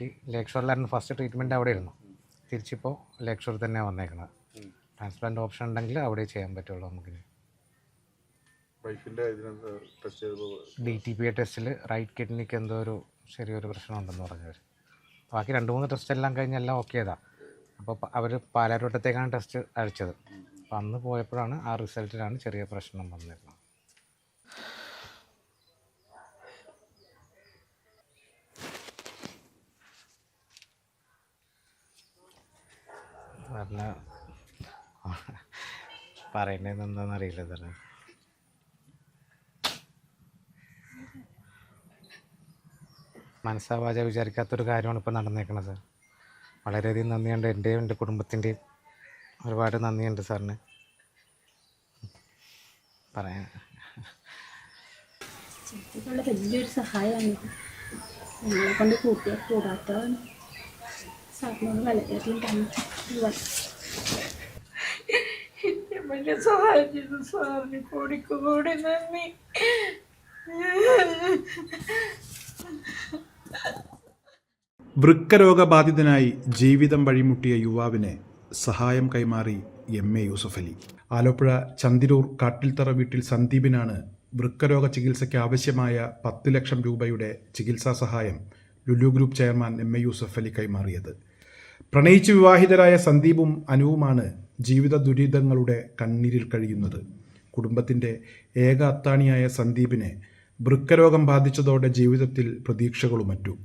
ബാക്കി ലേക്ക് ഷോറിലായിരുന്നു first treatment അവിടെ ഇരുന്നു തിരിച്ചിപ്പോൾ ലേക്ക് തന്നെ തന്നെയാണ് വന്നേക്കുന്നത് ട്രാൻസ്പ്ലാന്റ് ഓപ്ഷൻ ഉണ്ടെങ്കിൽ അവിടെ ചെയ്യാൻ പറ്റുള്ളൂ നമുക്ക്. ഡി ടി പി എ ടെസ്റ്റിൽ റൈറ്റ് കിഡ്നിക്ക് എന്തോ ഒരു ചെറിയൊരു പ്രശ്നം ഉണ്ടെന്ന് പറഞ്ഞവർ ബാക്കി രണ്ട് മൂന്ന് ടെസ്റ്റ് എല്ലാം കഴിഞ്ഞ് എല്ലാം ഓക്കെ ചെയ്താ അപ്പോൾ അവർ പാലാരോട്ടത്തേക്കാണ് ടെസ്റ്റ് അയച്ചത് അപ്പോൾ അന്ന് പോയപ്പോഴാണ് ആ റിസൾട്ടിലാണ് ചെറിയ പ്രശ്നം വന്നിരുന്നത്. പറഞ്ഞ പറയേണ്ടത് എന്താണെന്ന് അറിയില്ല സാറേ മനസ്സാവാച വിചാരിക്കാത്തൊരു കാര്യമാണ് ഇപ്പോൾ നടന്നേക്കണത്. സാർ വളരെയധികം നന്ദിയുണ്ട് എന്റെയും എന്റെ കുടുംബത്തിന്റെയും. ഒരുപാട് നന്ദിയുണ്ട് സാറിന്. പറയാൻ വലിയൊരു സഹായമാണ് ഞങ്ങളെ കൊണ്ട് കൂട്ടിയ കൂടാത്തതാണ്. സാറിനോട് വളരെയധികം എന്നെ വലിയ സഹായം ചെയ്തു സാറിന് കോടിക്ക് കോടി നന്ദി. വൃക്കരോഗബാധിതനായി ജീവിതം വഴിമുട്ടിയ യുവാവിനെ സഹായം കൈമാറി എം എ യൂസഫ് അലി. ആലപ്പുഴ ചന്തിരൂർ കാട്ടിൽത്തറ വീട്ടിൽ സന്ദീപിനാണ് വൃക്കരോഗ ചികിത്സയ്ക്ക് ആവശ്യമായ പത്ത് ലക്ഷം രൂപയുടെ ചികിത്സാ സഹായം Lulu group chairman M A Yusuf Ali കൈമാറിയത്. പ്രണയിച്ച് വിവാഹിതരായ സന്ദീപും അനുവുമാണ് ജീവിത ദുരിതങ്ങളുടെ കണ്ണീരിൽ കഴിയുന്നത്. കുടുംബത്തിന്റെ ഏക അത്താണിയായ സന്ദീപിനെ വൃക്കരോഗം ബാധിച്ചതോടെ ജീവിതത്തിൽ പ്രതീക്ഷകളും മറ്റു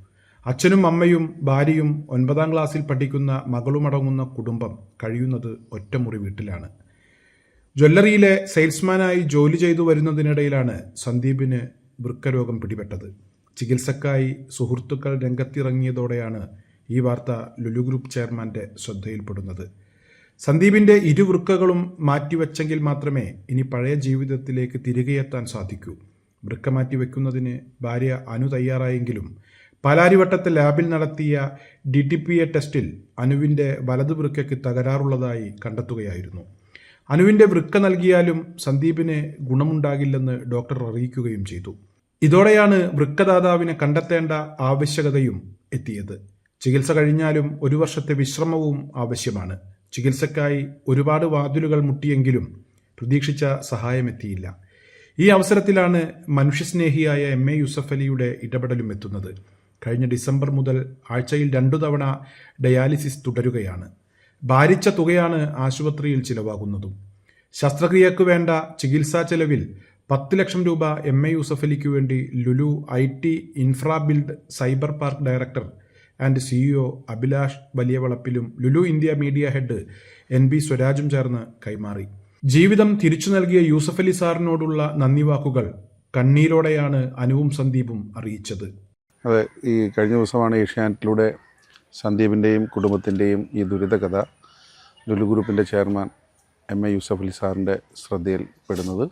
അച്ഛനും അമ്മയും ഭാര്യയും ഒൻപതാം ക്ലാസ്സിൽ പഠിക്കുന്ന മകളുമടങ്ങുന്ന കുടുംബം കഴിയുന്നത് ഒറ്റമുറി വീട്ടിലാണ്. ജ്വല്ലറിയിലെ സെയിൽസ്മാനായി ജോലി ചെയ്തു വരുന്നതിനിടയിലാണ് സന്ദീപിന് വൃക്കരോഗം പിടിപെട്ടത്. ചികിത്സക്കായി സുഹൃത്തുക്കൾ രംഗത്തിറങ്ങിയതോടെയാണ് ഈ വാർത്ത ലുലു ഗ്രൂപ്പ് ചെയർമാന്റെ ശ്രദ്ധയിൽപ്പെടുന്നത്. സന്ദീപിന്റെ ഇരുവൃക്കകളും മാറ്റിവെച്ചെങ്കിൽ മാത്രമേ ഇനി പഴയ ജീവിതത്തിലേക്ക് തിരികെ എത്താൻ സാധിക്കൂ. വൃക്ക മാറ്റിവെക്കുന്നതിന് ഭാര്യ അനു തയ്യാറായെങ്കിലും പാലാരിവട്ടത്തെ ലാബിൽ നടത്തിയ ഡി ടി പി എ ടെസ്റ്റിൽ അനുവിന്റെ വലതു വൃക്കയ്ക്ക് തകരാറുള്ളതായി കണ്ടെത്തുകയായിരുന്നു. അനുവിന്റെ വൃക്ക നൽകിയാലും സന്ദീപിന് ഗുണമുണ്ടാകില്ലെന്ന് ഡോക്ടർ അറിയിക്കുകയും ചെയ്തു. ഇതോടെയാണ് വൃക്കദാതാവിനെ കണ്ടെത്തേണ്ട ആവശ്യകതയും എത്തിയത്. ചികിത്സ കഴിഞ്ഞാലും ഒരു വർഷത്തെ വിശ്രമവും ആവശ്യമാണ്. ചികിത്സക്കായി ഒരുപാട് വാതിലുകൾ മുട്ടിയെങ്കിലും പ്രതീക്ഷിച്ച സഹായമെത്തിയില്ല. ഈ അവസരത്തിലാണ് മനുഷ്യസ്നേഹിയായ എം എ യൂസഫ് അലിയുടെ ഇടപെടലും എത്തുന്നത്. കഴിഞ്ഞ ഡിസംബർ മുതൽ ആഴ്ചയിൽ രണ്ടു തവണ ഡയാലിസിസ് തുടരുകയാണ്. ഭാരിച്ച തുകയാണ് ആശുപത്രിയിൽ ചിലവാകുന്നതും. ശസ്ത്രക്രിയക്ക് വേണ്ട ചികിത്സാ ചെലവിൽ പത്ത് ലക്ഷം രൂപ എം എ യൂസഫ് അലിക്ക് വേണ്ടി Lulu I T Infrabuild cyber park director and CEO Abhilash വലിയവളപ്പിലും Lulu India media head N B സ്വരാജും ചേർന്ന് കൈമാറി. ജീവിതം തിരിച്ചു നൽകിയ യൂസഫ് അലി സാറിനോടുള്ള നന്ദി വാക്കുകൾ കണ്ണീരോടെയാണ് അനുവും സന്ദീപും അറിയിച്ചത്. അതെ ഈ കഴിഞ്ഞ ദിവസമാണ് ഏഷ്യാനെറ്റിലൂടെ സന്ദീപിന്റെയും കുടുംബത്തിന്റെയും ഈ ദുരിത കഥ ലുലു ഗ്രൂപ്പിന്റെ chairman M A Yusuf Ali സാറിന്റെ ശ്രദ്ധയിൽപ്പെടുന്നത്.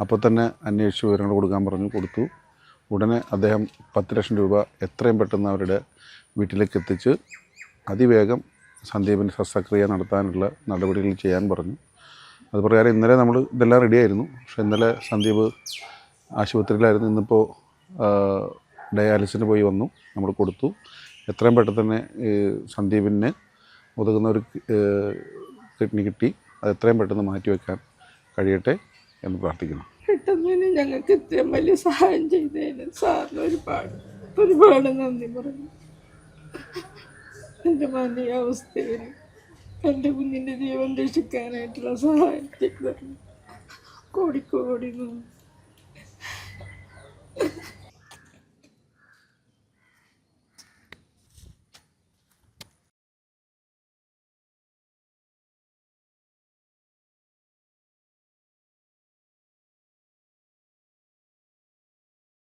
അപ്പോൾ തന്നെ അന്വേഷിച്ച് വിവരങ്ങൾ കൊടുക്കാൻ പറഞ്ഞു കൊടുത്തു. ഉടനെ അദ്ദേഹം പത്ത് ലക്ഷം രൂപ എത്രയും പെട്ടെന്ന് അവരുടെ വീട്ടിലേക്ക് എത്തിച്ച് അതിവേഗം സന്ദീപിന് ശസ്ത്രക്രിയ നടത്താനുള്ള നടപടികൾ ചെയ്യാൻ പറഞ്ഞു. അതുപ്രകാരം ഇന്നലെ നമ്മൾ ഇതെല്ലാം റെഡിയായിരുന്നു പക്ഷേ ഇന്നലെ സന്ദീപ് ആശുപത്രിയിലായിരുന്നു. ഇന്നിപ്പോൾ ഡയാലിസിന് പോയി വന്നു. നമ്മൾ കൊടുത്തു. എത്രയും പെട്ടെന്ന് തന്നെ സന്ദീപിന് ഒതുങ്ങുന്ന ഒരു കിഡ്നി കിട്ടി. അത് എത്രയും പെട്ടെന്ന് മാറ്റിവെക്കാൻ കഴിയട്ടെ എന്ന് പ്രാർത്ഥിക്കുന്നു. പെട്ടെന്ന് ഞങ്ങൾക്ക് ഇത്രയും വലിയ സഹായം ചെയ്തതിന് സാറിന് ഒരുപാട് ഒരുപാട് നന്ദി പറഞ്ഞു. എന്റെ മാനീയ അവസ്ഥയിൽ എന്റെ കുഞ്ഞിന്റെ ജീവൻ രക്ഷിക്കാനായിട്ടുള്ള സഹായം ചെയ്തു കോടിക്കോടി നന്ദി.